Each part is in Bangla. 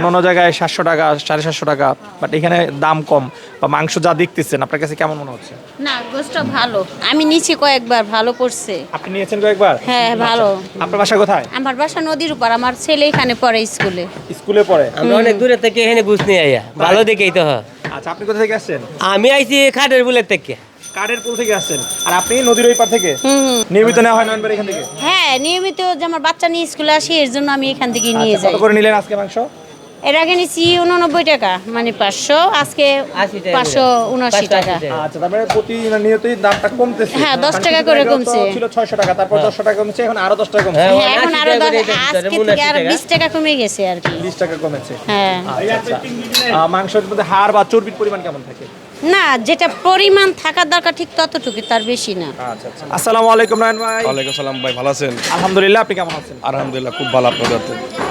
অন্য জায়গায় সাতশো টাকা সাড়ে সাতশো টাকা বাট এখানে দাম কম বা মাংস যা দেখতেছেন আপনার কাছে কেমন মনে হচ্ছে? না গোষ্ঠটা ভালো। আমি নিচে কয়েকবার ভালো করছে আপনি নিয়েছেন কয়েকবার? হ্যাঁ ভালো। আপনার বাসা কোথায়? আমার বাসা নদীর উপর আমার ছেলে এখানে পড়ে স্কুলে। স্কুলে পড়ে? আমরা অনেক দূরে থেকে এখানে বুঝ নিয়ে আইয়া ভালো দেখেই তো হয় আচ্ছা আপনি কোথা থেকে আসছেন? আমি আইছি খাটের বুলের থেকে। কাঠের পুল থেকে আসছেন। আর আপনি নদীর ওই পার থেকে। নিয়মিত নেওয়া হয় নয়নবার এখান থেকে? হ্যাঁ নিয়মিত যে আমার বাচ্চা নিয়ে স্কুলে আসি এর জন্য আমি এখান থেকে নিয়ে আচ্ছা, যাই। কত করে নিলেন আজকে মাংস? এর আগে নিচ্ছি উননব্বই টাকা মানে পাঁচশো আজকে পাঁচশো উনআশি টাকা। টাকা। আচ্ছা তারপরে প্রতি নিয়তই দামটা কমতেছে। হ্যাঁ, দশ টাকা করে কমছে। ছিল ছয়শো টাকা তারপর দশশো টাকা কমছে এখন আরও দশ টাকা কমছে। হ্যাঁ, হ্যাঁ এখন আরও এটা আজকে থেকে আরও বিশ টাকা কমে গেছে আর কি। বিশ টাকা কমেছে। হ্যাঁ। আচ্ছা আচ্ছা। মাংসের মধ্যে হাড় বা চর্বির পরিমাণ কেমন থাকে? না যেটা পরিমাণ থাকার দরকার ঠিক ততটুকু তার বেশি না। আচ্ছা আচ্ছা। আসসালামু আলাইকুম নয়ন ভাই। ওয়ালাইকুম সালাম ভাই ভালো আছেন? আলহামদুলিল্লাহ আপনি কেমন আছেন? আলহামদুলিল্লাহ খুব ভালো নয়ন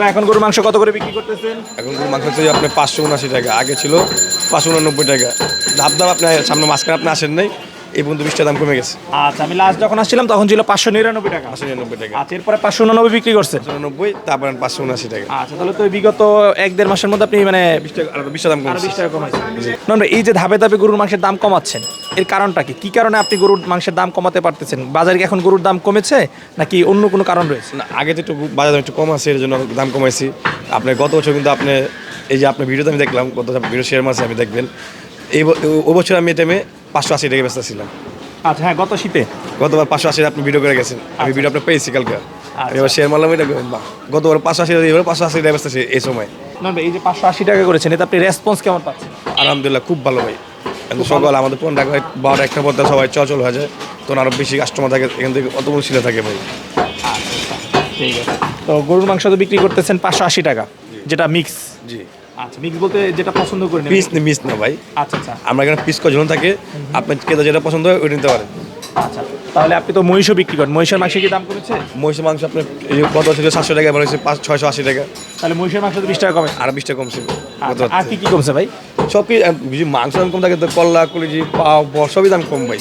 ভাই এখন গরুর মাংস কত করে বিক্রি করতেছেন? এখন গরুর মাংস হচ্ছে আপনি পাঁচশো উনআশি টাকা আগে ছিল পাঁচশো উননব্বই টাকা। ধাপ ধাপ আপনি সামনে মাঝখানে আপনি আসেন নাই এই পর্যন্ত বিশটা দাম কমে গেছে। আচ্ছা আমি লাস্ট যখন আসছিলাম তখন ছিল পাঁচশো নিরানব্বই টাকা। পাঁচশো নিরানব্বই টাকা। আচ্ছা এরপরে পাঁচশো উননব্বই বিক্রি করছেন? উননব্বই তারপর পাঁচশো উনআশি টাকা। আচ্ছা তাহলে তো বিগত এক দেড় মাসের মধ্যে আপনি মানে বিশ টাকা বিশটা দাম কমছে। বিশ টাকা এই যে ধাপে ধাপে গরুর মাংসের দাম কমাচ্ছেন এর কারণটা কি? কি কারণে আপনি গরুর মাংসের দাম কমাতে পারতেছেন? বাজারে কি এখন গরুর দাম কমেছে নাকি অন্য কোনো কারণ রয়েছে? না আগে তো একটু বাজার দাম একটু কম আছে এর জন্য দাম কমাইছি। আপনি গত বছর কিন্তু আপনি এই যে আপনার ভিডিওতে আমি দেখলাম গত ভিডিও শেয়ার মাসে আমি দেখবেন। এই ও বছর আমি এই টাইমে পাঁচশো আশি টাকা ব্যস্ত ছিলাম। আচ্ছা হ্যাঁ গত শীতে? গতবার পাঁচশো আশি আপনি ভিডিও করে গেছেন। আমি ভিডিও আপনার পেয়েছি কালকে। আমি এবার শেয়ার মারলাম এটা গতবার পাঁচশো আশি এবার পাঁচশো আশি টাকা ব্যস্ত এই সময়। ভাই, এই যে পাঁচশো আশি টাকা করেছেন এতে আপনি রেসপন্স কেমন পাচ্ছেন? আলহামদুলিল্লাহ খুব ভালো ভাই। এখন সকাল আমাদের পনেরো টাকা বারোটা একটা পর্দা সবাই চলাচল হয়ে যায়। তখন আরও বেশি কাস্টমার থাকে এখান থেকে অত বড় ছিলে থাকে ভাই। ঠিক আছে। তো গরুর মাংস তো বিক্রি করতেছেন পাঁচশো আশি টাকা যেটা মিক্স জি। আচ্ছা মিক্স বলতে যেটা পছন্দ করে নেবেন। পিস মিস না ভাই। আচ্ছা আচ্ছা। আমরা এখানে পিস কজন থাকে আপনার কেদা যেটা পছন্দ হয় ওইটা নিতে পারেন। আচ্ছা। তাহলে আপনি তো মহিষও বিক্রি করেন। মহিষের মাংসের কি দাম কমেছে? মহিষের মাংস আপনার এই যে গত ছিল সাতশো টাকা এবার হচ্ছে পাঁচ ছয়শো আশি টাকা। তাহলে মহিষের মাংস তো বিশ টাকা কমে। আর বিশ টাকা কমছে। আচ্ছা, আর কি কি কমছে ভাই? সব কি বুঝি মাংস দাম কম থাকে তো কল্লা কলিজি পাও বর সবই দাম কম ভাই।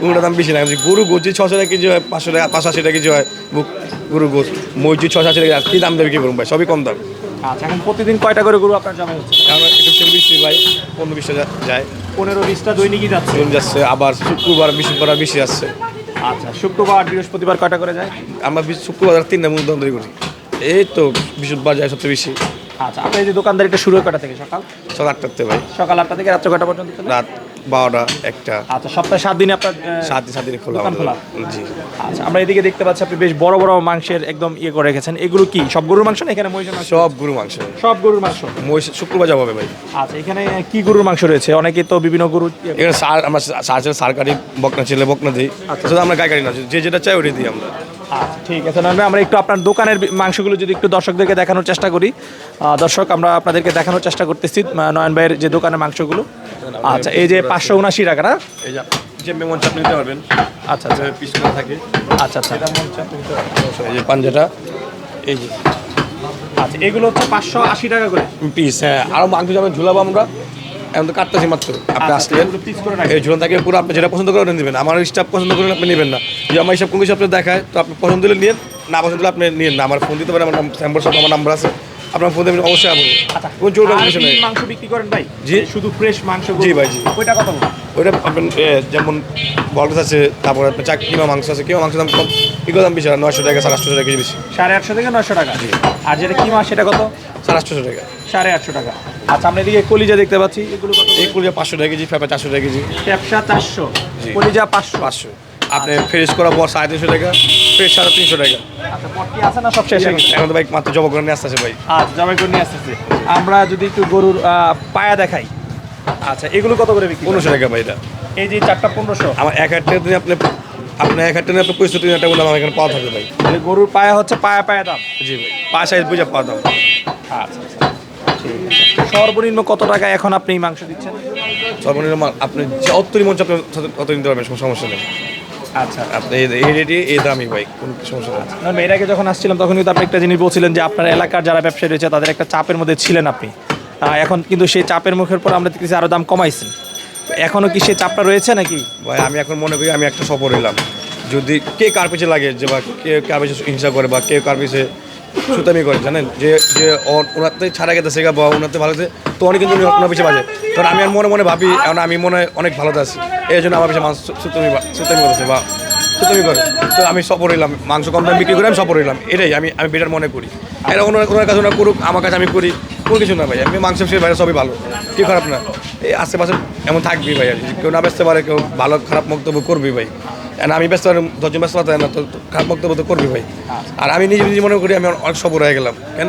কোনোটা দাম বেশি না। যদি গরু গোছ ছশো টাকা কেজি হয় পাঁচশো টাকা পাঁচশো আশি টাকা কেজি হয় বুক গরু গোছ। মসজিদ ছশো আশি টাকা কি দাম দেবে কী করুন ভাই? সবই কম দাম। আচ্ছা এখন প্রতিদিন কয়টা করে গরু আপনার জমা হচ্ছে? কারণ একটু ভাই পনেরো বিশটা যায়। পনেরো বিশটা দৈনিকই যাচ্ছে? ট্রেন যাচ্ছে আবার শুক্রবার বৃহস্পতিবার বেশি আসছে আচ্ছা শুক্রবার বৃহস্পতিবার কয়টা করে যায়? আমরা শুক্রবার তিনটা মূল ধন্দারি করি। এই তো বৃহস্পতিবার যায় সবচেয়ে বেশি। আচ্ছা আপনার যে দোকানদারিটা শুরু হয় কয়টা থেকে? সকাল? সকাল আটটাতে ভাই। সকাল আটটা থেকে রাত্রে কয়টা পর্যন্ত রাত বারোটা একটা। আচ্ছা সপ্তাহে সাত দিনে আপনার সাত দিন সাত দিনে খোলা দোকান খোলা? জি। আচ্ছা আমরা এদিকে দেখতে পাচ্ছি আপনি বেশ বড় বড় মাংসের একদম ইয়ে করে রেখেছেন। এগুলো কি? সব গরুর মাংস না এখানে মহিষের মাংস? সব গরু মাংস। সব গরুর মাংস? মহিষ শুক্রবার যাব হবে ভাই। আচ্ছা এখানে কি গরুর মাংস রয়েছে? অনেকে তো বিভিন্ন গরু ইয়ে এখানে সার আমরা সার ছেলে সার কাটি বকনা ছেলে বকনা দিই। শুধু আমরা গায়ে কাটি না যে যেটা চাই ওটাই দিই আমরা। আচ্ছা ঠিক আছে ভাই, আমরা একটু আপনার দোকানের মাংসগুলো যদি একটু দর্শকদেরকে দেখানোর চেষ্টা করি। দর্শক আমরা আপনাদেরকে দেখানোর চেষ্টা করতেছি নয়ন ভাইয়ের যে দোকানের মাংসগুলো। আচ্ছা এই যে পাঁচশো উনাশি টাকা না? এই যে যে মেমন চাপ নিতে পারবেন আচ্ছা আচ্ছা। পিস করে থাকে। আচ্ছা আচ্ছা। এই যে পাঞ্জাটা এই যে। আচ্ছা এগুলো হচ্ছে পাঁচশো আশি টাকা করে। পিস হ্যাঁ আরও মাংস যেমন ঝুলাবো আমরা এখন তো কাটতেছি মাত্র। আপনি আচ্ছা, আসলেন। এই ঝুলন থাকে পুরো আপনি যেটা পছন্দ করেন নেবেন। আমার স্টাফ পছন্দ করেন আপনি নেবেন না। যে আমার স্টাফ কোনো কিছু আপনি দেখায় তো আপনি পছন্দ হলে নিন না পছন্দ হলে আপনি নিন না। আমার ফোন দিতে পারেন আমার স্যাম্বর সব আমার নাম্বার আছে। আপনার ফোন দেবেন অবশ্যই আপনি। আচ্ছা। কোন চোর আর কিছু কি নেই। মাংস বিক্রি করেন ভাই? জি। শুধু ফ্রেশ মাংস জি ভাই, জি। ওইটা কত ওইটা আপনার যেমন বলস আছে তারপর আপনার চাক কিমা মাংস আছে কিমা মাংস দাম কম এগুলো দাম বেশি নয়শো টাকা সাড়ে আটশো টাকা কেজি বেশি। সাড়ে আটশো থেকে নশো টাকা? আর যেটা কি মাছ সেটা কত? সাড়ে আটশো টাকা। সাড়ে আটশো টাকা। আচ্ছা আমরা এদিকে কলিজা দেখতে পাচ্ছি। এগুলো এই কুড়িয়া পাঁচশো টাকা কেজি ফেপা চারশো টাকা কেজি। ব্যবসা চারশো। কলিজা পাঁচশো। পাঁচশো। আপনি ফ্রেশ করার পর সাড়ে তিনশো টাকা ফ্রেশ সাড়ে তিনশো টাকা। আচ্ছা পট্টি আছে না সব শেষ এখন তো ভাই মাত্র জব করে নিয়ে আসতেছে ভাই আচ্ছা জবাই করে নিয়ে আসতেছে। আমরা যদি একটু গরুর পায়া দেখাই। আচ্ছা এগুলো কত করে বিক্রি পনেরোশো টাকা ভাই এটা। এই যে চারটা পনেরোশো। আমার এক হাজার টাকা দিনে আপনি আপনি এক হাজার টাকা আপনি পঁয়ষট্টি হাজার টাকা আমার এখানে পাওয়া থাকবে ভাই। গরুর পায়া হচ্ছে পায়া পায়া দাম। জি ভাই পাঁচ সাইজ বুঝে পাওয়া দাম। আচ্ছা আচ্ছা। ঠিক আছে। সর্বনিম্ন কত টাকা এখন আপনি মাংস দিচ্ছেন? সর্বনিম্ন আপনি যত মঞ্চ আপনি অত নিতে পারবেন সমস্যা নেই। আচ্ছা আপনি এই এই রেটে এই ভাই কোনো সমস্যা না, এর আগে যখন আসছিলাম তখন কিন্তু আপনি একটা জিনিস বলছিলেন যে আপনার এলাকার যারা ব্যবসায়ী রয়েছে তাদের একটা চাপের মধ্যে ছিলেন আপনি। এখন কিন্তু সেই চাপের মুখের পর আমরা দেখতেছি আরও দাম কমাইছেন। এখনও কি সেই চাপটা রয়েছে নাকি? ভাই আমি এখন মনে করি আমি একটা সফর হইলাম। যদি কে কার পিছিয়ে লাগে যে বা কে কার পিছিয়ে হিংসা করে বা কে কার পিছে সুতামি করে, জানেন? যে যে ওনাতে ছাড়া গেছে গা বা ওনাতে ভালো তো অনেক কিন্তু ওনার পিছিয়ে বাজে। তখন আমি আর মনে মনে ভাবি এখন আমি মনে অনেক ভালো আছি। এই জন্য আমার পিছিয়ে মানুষ সুতামি সুতামি করেছে বা সুতামি করে। তো আমি সফর হইলাম, মাংস কম দাম বিক্রি করে আমি সফর হইলাম। এটাই, আমি আমি বেটার মনে করি। এটা ওনার ওনার কাছে ওনার করুক, আমার কাছে আমি করি, কোনো কিছু না ভাই। আমি মাংস বাইরে সবই ভালো। কি খারাপ না। এই আশেপাশে এমন থাকবি ভাই আর কেউ না বেচতে পারে, কেউ ভালো খারাপ বক্তব্য করবি ভাই। আমি ব্যস্ত দশজন ব্যস্ত হতে না তো খারাপ বক্তব্য তো করবি ভাই। আর আমি নিজে নিজে মনে করি আমি অনেক সবর হয়ে গেলাম। কেন?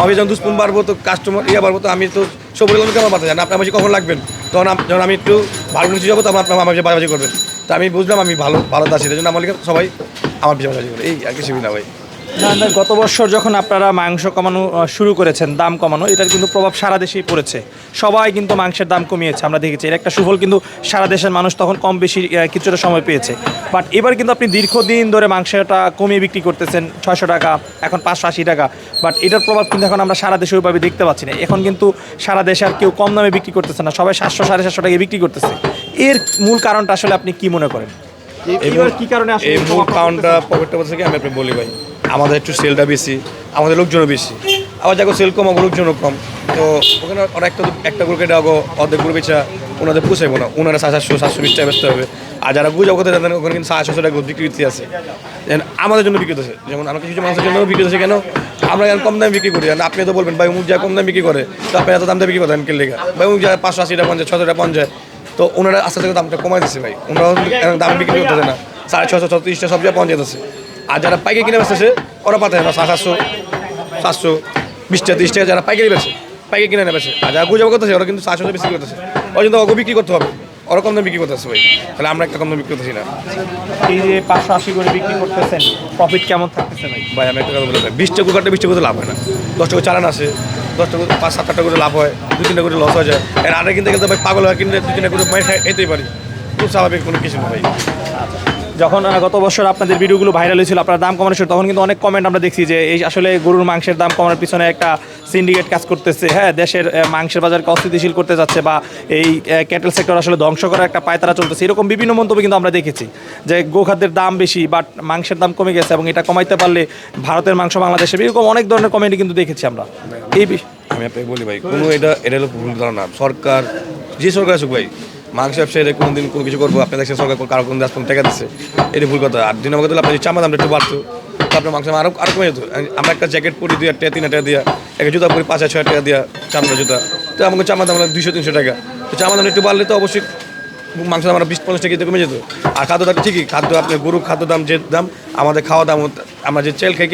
আমি যখন দুষ্পুন বাড়বো তো কাস্টমার ইয়ে বাড়বো তো আমি তো সবর গেলাম কেমন মাথায় জানি আপনার মাঝে কখন লাগবেন? তখন যখন আমি একটু ভালো কিছু যাব তখন আপনার আমার বাজাবাজি করবেন। তো আমি বুঝলাম আমি ভালো ভালো দাসি জন্য আমার সবাই আমার বাজাবাজি করে এই আর কিছু না ভাই। গত বছর যখন আপনারা মাংস কমানো শুরু করেছেন, দাম কমানো, এটার কিন্তু প্রভাব সারা দেশেই পড়েছে। সবাই কিন্তু মাংসের দাম কমিয়েছে, আমরা দেখেছি। এর একটা সুফল কিন্তু সারা দেশের মানুষ তখন কম বেশি কিছুটা সময় পেয়েছে। বাট এবার কিন্তু আপনি দীর্ঘদিন ধরে মাংসটা কমিয়ে বিক্রি করতেছেন, ছয়শো টাকা, এখন পাঁচশো আশি টাকা। বাট এটার প্রভাব কিন্তু এখন আমরা সারা দেশে ওইভাবে দেখতে পাচ্ছি না। এখন কিন্তু সারা দেশে আর কেউ কম দামে বিক্রি করতেছে না। সবাই সাতশো, সাড়ে সাতশো টাকায় বিক্রি করতেছে। এর মূল কারণটা আসলে আপনি কি মনে করেন? এই মূল- কি কারণে আসলে এই মূল প্রভাব পকেটটা বলছে কি আমি আপনি বলি ভাই আমাদের একটু সেলটা বেশি আমাদের লোকজনও বেশি। আবার যাকে সেল কম আমার লোকজনও কম। তো ওখানে ওরা একটা একটা গ্রুপে ডাকো অর্ধেক গ্রুপে চা ওনাদের পুষাইবো না। ওনারা সাতশো সাতশো বিশ টাকা বেচতে হবে। আর যারা গুজব করতে জানেন ওখানে কিন্তু সাতশো টাকা বিক্রি আছে। আমাদের জন্য বিক্রি হচ্ছে যেমন আমরা কিছু মানুষের জন্য বিক্রি হচ্ছে কেন? আমরা এখন কম দামে বিক্রি করি। আর আপনি তো বলবেন ভাই উমুক যা কম দামে বিক্রি করে। তো আপনি এত দাম দিয়ে বিক্রি করেন কে লেগা ভাই উমুক যা পাঁচশো আশি টাকা পঞ্চাশ ছশো টাকা পঞ্চাশ। তো ওনারা আস্তে আস্তে দামটা কমাই দিচ্ছে ভাই। ওনারা দাম বিক্রি করতেছে না। সাড়ে ছশো ছত্রিশটা সব জায়গায় পঞ্চায়েত আছে আর যারা পাইকারি কিনে বেচতেছে ওরা পাতে না সাতশো সাতশো বিশটা তিরিশ টাকা যারা পাইকারি বেছে পাইকারি কিনে নেবেছে আর যারা গুজব করতেছে ওরা কিন্তু সাতশো বেশি করতেছে। ওরা কিন্তু ওকে বিক্রি করতে হবে। ওরা কম দামে বিক্রি করতেছে ভাই। তাহলে আমরা একটা কম দামে বিক্রি করতেছি না। এই যে পাঁচশো আশি করে বিক্রি করতেছেন প্রফিট কেমন থাকতেছে ভাই? ভাই আমি একটা কথা বলে ভাই বিশ টাকা কাটলে বিশ লাভ হয় না। দশ টাকা চালান আসে দশ টাকা পাঁচ সাত আটটা করে লাভ হয় দু তিনটা করে লস হয়ে যায়। এর আগে কিনতে গেলে পাগল হয় কিনলে দু তিনটা করে খাই এতেই পারি। খুব স্বাভাবিক কোনো কিছু না যখন গত বছর আপনাদের ভিডিওগুলো ভাইরাল হয়েছিল, আপনার দাম কমানোর শুরু তখন কিন্তু অনেক কমেন্ট আমরা দেখছি যে, এই আসলে গরুর মাংসের দাম কমানোর পিছনে একটা সিন্ডিকেট কাজ করতেছে। হ্যাঁ দেশের মাংসের বাজারকে অস্থিতিশীল করতে যাচ্ছে বা এই ক্যাটেল সেক্টর আসলে ধ্বংস করার একটা পায়তারা চলতেছে। এরকম বিভিন্ন মন্তব্য কিন্তু আমরা দেখেছি যে, গোখাদ্যের দাম বেশি বাট মাংসের দাম কমে গেছে এবং এটা কমাইতে পারলে ভারতের মাংস বাংলাদেশে এরকম অনেক ধরনের কমেন্ট কিন্তু দেখেছি আমরা। এই আমি আপনাকে বলি ভাই, কোনো এটা এটা হলো ভুল ধারণা। সরকার যে সরকার আসুক ভাই মাংস ব্যবসায়ীরা কোনো দিন কোনো কিছু করব? আপনি দেখছেন সরকার কারও কোনো দাস টাকা দিচ্ছে এটা ভুল কথা। আর দিন আমাকে আপনি যদি চামড়া দামটা একটু বাড়তো। তো আপনার মাংস আরও আরও কমে যেত আমরা একটা জ্যাকেট পরি, দুই টাকা, তিন হাজার দিয়া। একটা জুতা পরি, পাঁচ ছয় টাকা দিয়া চামড়া জুতা। তো আমাকে চামড়া দাম দুইশো, তিনশো টাকা। তো চামড়া দাম একটু বাড়লে তো অবশ্যই মাংস দাম আমরা বিশ, পঞ্চাশ টাকা দিয়ে কমে যেত। আর খাদ্য দাম ঠিকই। খাদ্য আপনার গরু খাদ্য দাম, যে দাম, আমাদের খাওয়া দাম, আমরা যে চেল খাই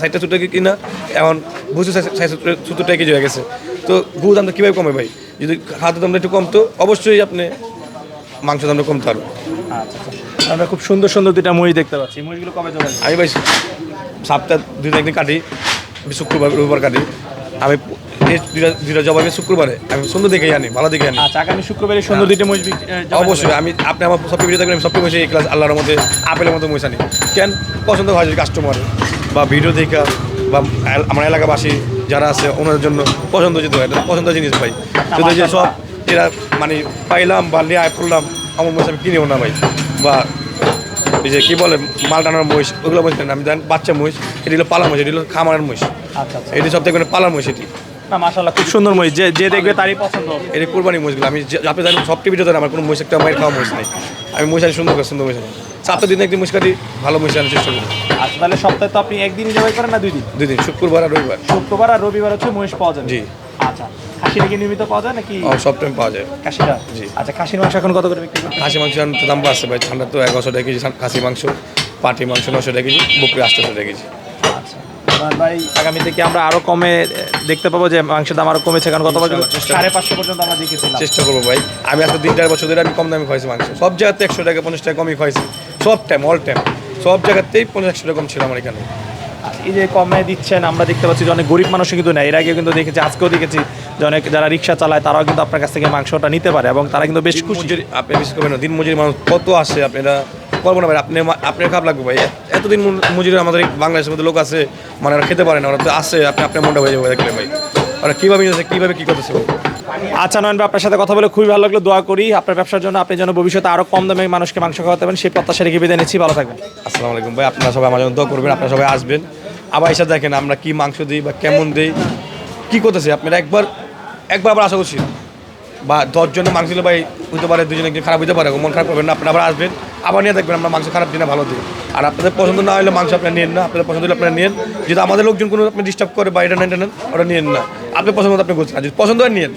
সাইডটা সুতো কিনা, এখন বুঝতে সত্তর টাকা কেজি হয়ে গেছে। তো গরু দামটা কীভাবে কমে ভাই? যদি খাদ্য দামটা একটু কমতো অবশ্যই আপনি মাংস দামটা কমতে পারবে আচ্ছা আচ্ছা। আমরা খুব সুন্দর সুন্দর দুইটা মহিষ দেখতে পাচ্ছি। মহিষগুলো কবে যাবেন আমি ভাই সপ্তাহ দুই একদিন কাটি আমি শুক্রবার রবিবার কাটি। আমি দুইটা দুইটা জবাবে শুক্রবারে। আমি সুন্দর দেখে আনি ভালো দেখে আনি। আচ্ছা আগামী শুক্রবারে সুন্দর দুইটা মহিষ অবশ্যই আমি আপনি আমার সব ভিডিও দেখবেন আমি সবটি বসে এই ক্লাস আল্লাহর মধ্যে আপেলের মতো মহিষ আনি। কেন? পছন্দ হয় কাস্টমার বা ভিডিও দেখা বা আমার এলাকাবাসী যারা আছে ওনাদের জন্য পছন্দ যেতে হয় পছন্দের জিনিস পাই যদি যে সব এরা মানে পাইলাম বা নিয়ে আয় করলাম আমার মহিষ আমি কিনেও না ভাই। বা এই যে কী বলে মাল টানার মহিষ ওগুলো মহিষ। আমি জানি বাচ্চা মহিষ এটি হলো পালা মহিষ এটি হলো খামারের মহিষ। আচ্ছা আচ্ছা। এটি সব থেকে পালা মহিষ এটি। না মাশাআল্লাহ খুব সুন্দর মহিষ যে যে দেখবে তারই পছন্দ হবে। এটি কোরবানি মহিষগুলো। আমি যে- আপনি জানেন সব টিভিতে জানেন আমার কোনো মহিষ একটা মায়ের খাওয়া মহিষ নেই। আমি মহিষ আনি সুন্দর করে সুন্দর মহিষ আনি। সাতটা দিন একদিন মহিষ কাটি ভালো মহিষ আনার চেষ্টা করি। আচ্ছা তাহলে সপ্তাহে তো আপনি একদিনই জবাই করেন না দুই দিন? দুই দিন শুক্রবার আর রবিবার। শুক্রবার আর রবিবার হচ্ছে মহিষ পাওয়া যাবে। জি। আচ্ছা খাসিটা কি নিয়মিত পাওয়া যায় নাকি? সব টাইম পাওয়া যায়। খাসিটা? জি। আচ্ছা খাসির মাংস এখন কত করে বিক্রি খাসি মাংস এখন তো দাম বাড়ছে ভাই ঠান্ডা তো এগারোশো টাকা কেজি খাসি মাংস পাটি মাংস নশো টাকা কেজি বকরি আটশোশো টাকা কেজি। ভাই আগামী থেকে আমরা আরও কমে দেখতে পাবো যে মাংসের দাম আরও কমেছে কারণ গতবার সাড়ে পাঁচশো পর্যন্ত আমরা দেখেছিলাম। চেষ্টা করব ভাই। আমি আজকে তিন চার বছর ধরে আমি কম দামে খাইছি মাংস। সব জায়গাতে একশো টাকা পঞ্চাশ টাকা কমই খাইছি সব টাইম অল টাইম সব জায়গাতেই পঞ্চাশ একশো টাকা কম ছিল আমার এখানে। এই যে কমে দিচ্ছেন আমরা দেখতে পাচ্ছি যে অনেক গরিব মানুষও কিন্তু নেয়। এর আগে কিন্তু দেখেছি আজকেও দেখেছি যে অনেক যারা রিক্সা চালায় তারাও কিন্তু আপনার কাছ থেকে মাংসটা নিতে পারে এবং তারা কিন্তু বেশ খুশি। আপনি বিশেষ করবেন দিন মজুরি মানুষ কত আসে আপনারা করব না ভাই আপনি আপনার খারাপ লাগবে ভাই। এতদিন মজুরি আমাদের বাংলাদেশের মধ্যে লোক আছে মানে ওরা খেতে পারে না ওরা তো আসে আপনি আপনার মনটা হয়ে যাবে দেখলে ভাই। ওরা কীভাবে নিয়েছে কীভাবে কী করতেছে আচ্ছা নয়ন ভাই আপনার সাথে কথা বলে খুবই ভালো লাগল দোয়া করি। আপনার ব্যবসার জন্য আপনি যেন ভবিষ্যতে আরও কম দামে মানুষকে মাংস খাওয়াতে পারেন সেই প্রত্যাশা রেখে বিদায় নিচ্ছি ভালো থাকবেন। আসসালামু আলাইকুম ভাই আপনারা সবাই আমার জন্য দোয়া করবেন আপনারা সবাই আসবেন। আবার এসে দেখেন আমরা কি মাংস দিই বা কেমন দিই কী করতেছি আপনারা একবার একবার আবার আশা করছি। বা দশজনের মাংস দিলে ভাই হতে পারে দুজনে একজন খারাপ হতে পারে? মন খারাপ করবেন না আপনারা আবার আসবেন আবার নিয়ে দেখবেন আমরা মাংস খারাপ দিই না ভালো দিই আর আপনাদের পছন্দ না হলে মাংস আপনারা নিন না আপনাদের পছন্দ হলে আপনারা নিন যদি আমাদের লোকজন কোনো আপনি ডিস্টার্ব করে বা এটা নেন ওটা নিন না। আপনি পছন্দ আপনি করছেন যদি পছন্দ হয় নিন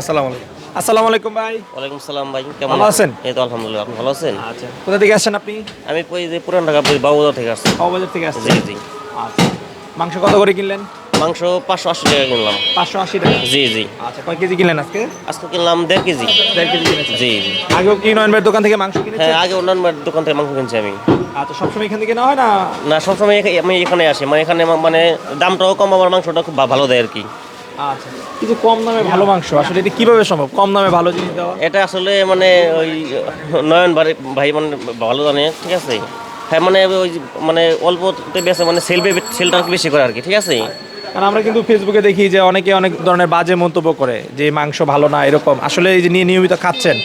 আসসালামু আলাইকুম। আসসালামু আলাইকুম ভাই। ওয়ালাইকুম সালাম ভাই কেমন আছেন? এই তো আলহামদুলিল্লাহ আপনি ভালো আছেন? আচ্ছা কোথা থেকে আসছেন আপনি? আমি ওই যে পুরান ঢাকা বাবুদা থেকে আসছি। বাজার থেকে আসছেন? জি জি। আচ্ছা। মাংস কত করে কিনলেন? মাংস পাঁচশো আশি টাকা কিনলাম। পাঁচশো আশি টাকা? জি জি। আচ্ছা কয় কেজি কিনলেন আজকে? আজকে কিনলাম দেড় কেজি। দেড় কেজি কিনেছেন? জি জি। আগেও কি নয়ন ভাইয়ের দোকান থেকে মাংস হ্যাঁ আগে অন্যান্য দোকান থেকে মাংস কিনছি আমি। আচ্ছা সবসময় এখান থেকে নেওয়া হয় না? না সবসময় আমি এখানে আসি। মানে এখানে মানে দামটাও কম আমার মাংসটা খুব ভালো দেয় আর কি। আচ্ছা কিন্তু কম দামে ভালো মাংস আসলে এটা কীভাবে সম্ভব? কম দামে ভালো জিনিস দেওয়া? এটা আসলে মানে ওই নয়ন ভাই ভাই মানে ভালো জানে ঠিক আছে? হ্যাঁ মানে ওই মানে অল্পতে বেশি মানে সেল সেলটা বেশি করে আর কি ঠিক আছে? কারণ আমরা কিন্তু ফেসবুকে দেখি যে অনেকে অনেক ধরনের বাজে মন্তব্য করে যে মাংস ভালো না, এরকম। আসলে এই যে নিয়ে নিয়মিত খাচ্ছেন,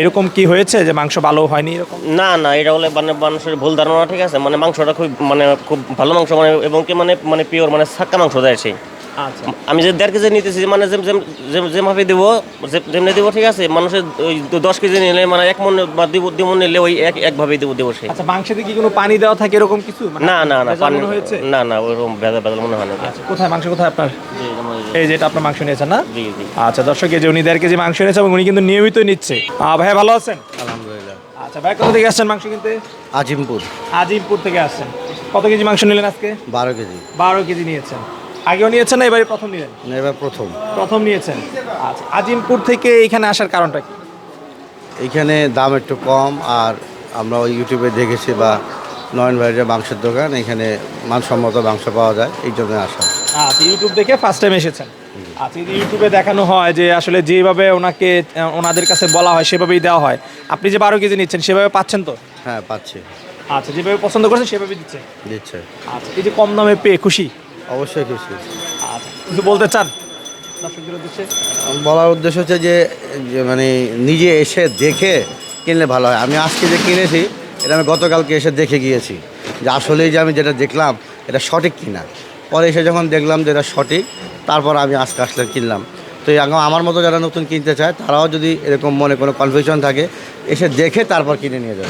এরকম কি হয়েছে যে মাংস ভালো হয়নি, এরকম? না না, এটা হলে মানে মানুষের ভুল ধারণা, ঠিক আছে? মানে মাংসটা খুব মানে খুব ভালো মাংস মানে এবং কি মানে মানে পিওর মানে সাক্কা মাংস দেয় সে। আচ্ছা আমি যে দেড় কেজি নিতেছি মানে যেভাবে দেবো যেমনি দেবো ঠিক আছে? মানুষের ওই দশ কেজি নিলে মানে এক মন বা দুই মন নিলে ওই এক একভাবেই দেবো দেবো সে। আচ্ছা মাংসেতে কি কোনো পানি দেওয়া থাকে এরকম কিছু? মানে না না না পানি হয়েছে? না না ওইরকম ভেজাল ভেজাল মনে হয় না। আচ্ছা কোথায়? মাংস কোথায় আপনার? এই যেটা আপনার মাংস নিয়েছেন না? জি জি। আচ্ছা দর্শক এই যে উনি দেড় কেজি মাংস এনেছে এবং উনি কিন্তু নিয়মিতই নিচ্ছে। ভাইয়া ভালো আছেন? আলহামদুলিল্লাহ। আচ্ছা ভাই কোথা থেকে আসছেন মাংস কিনতে? আজিমপুর। আজিমপুর থেকে আসছেন। কত কেজি মাংস নিলেন আজকে? বারো কেজি। বারো কেজি নিয়েছেন। আগেও নিয়েছেন না এবারে প্রথম নিলেন? না, এবার প্রথম। প্রথম নিয়েছেন। আচ্ছা আজিমপুর থেকে এখানে আসার কারণটা কি? এইখানে দাম একটু কম আর আমরা ওই ইউটিউবে দেখেছি বা নয়ন ভাইয়ের মাংসের দোকান এখানে মানসম্মত মাংস পাওয়া যায় এই জন্য আসা। আচ্ছা ইউটিউব দেখে ফার্স্ট টাইম এসেছেন। আচ্ছা ইউটিউবে দেখানো হয় যে আসলে যেভাবে ওনাকে ওনাদের কাছে বলা হয় সেভাবেই দেওয়া হয়। আপনি যে বারো কেজি নিচ্ছেন সেভাবে পাচ্ছেন তো? হ্যাঁ পাচ্ছি। আচ্ছা যেভাবে পছন্দ করছেন সেভাবে দিচ্ছে দিচ্ছে। আচ্ছা এই যে কম দামে পেয়ে খুশি? অবশ্যই খুশি। আচ্ছা কিছু বলতে চান? দর্শকদের উদ্দেশ্যে? বলার উদ্দেশ্য হচ্ছে যে যে মানে নিজে এসে দেখে কিনলে ভালো হয়। আমি আজকে যে কিনেছি এটা আমি গতকালকে এসে দেখে গিয়েছি যে আসলেই যে আমি যেটা দেখলাম এটা সঠিক কিনা। পরে এসে যখন দেখলাম যে এটা সঠিক তারপর আমি আজকে আসলে কিনলাম। তো এই আগাম- আমার মতো যারা নতুন কিনতে চায় তারাও যদি এরকম মনে কোনো কনফিউশন থাকে এসে দেখে তারপর কিনে নিয়ে যাবে।